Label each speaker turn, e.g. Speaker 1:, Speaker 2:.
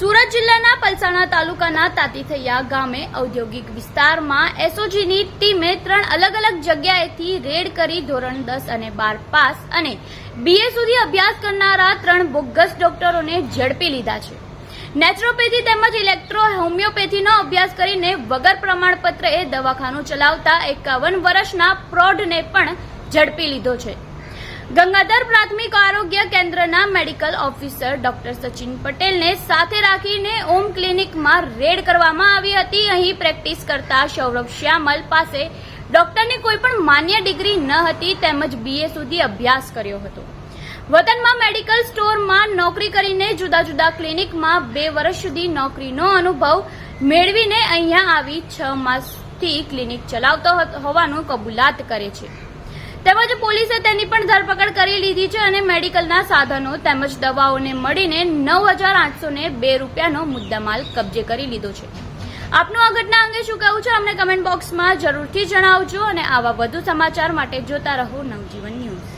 Speaker 1: સુરત જિલ્લાના પલસાણા તાલુકાના તાતીથૈયા ગામે ઔદ્યોગિક વિસ્તારમાં એસઓજીની ટીમે ત્રણ અલગ અલગ જગ્યાએથી રેડ કરી ધોરણ દસ અને બાર પાસ અને બીએ સુધી અભ્યાસ કરનારા ત્રણ બોગસ ડોક્ટરોને ઝડપી લીધા છે. નેચરોપેથી તેમજ ઇલેક્ટ્રો હોમિયોપેથીનો અભ્યાસ કરીને વગર પ્રમાણપત્રે દવાખાનું ચલાવતા એકાવન વર્ષના પ્રૌઢને પણ ઝડપી લીધો છે. ગંગાધર પ્રાથમિક કેન્દ્રના મેડિકલ ઓફિસર ડોક્ટર સચિન પટેલને સાથે રાખીને ઓમ ક્લિનિકમાં રેડ કરવામાં આવી હતી. અહીં પ્રેક્ટિસ કરતા સૌરભ શ્યામલ પાસે ડોક્ટરની કોઈ પણ માન્ય ડિગ્રી ન હતી, તેમજ બીએ સુધી અભ્યાસ કર્યો હતો. વતનમાં મેડિકલ સ્ટોરમાં નોકરી કરીને જુદા જુદા ક્લિનિકમાં બે વર્ષ સુધી નોકરીનો અનુભવ મેળવીને અહીંયા આવી છ માસથી ક્લિનિક ચલાવતો હોવાનું કબૂલાત કરે છે. તેમજ પોલીસે તેની ધરપકડ કરી લીધી છે અને મેડિકલના સાધનો તેમજ દવાઓને મળીને નવ હજાર આઠસો ને બે રૂપિયાનો મુદ્દામાલ કબજે કરી લીધો છે. આપનું આ ઘટના અંગે શું કહેવું છે અમને કમેન્ટ બોક્સમાં જરૂરથી જણાવજો અને આવા વધુ સમાચાર માટે જોતા રહો નવજીવન ન્યૂઝ.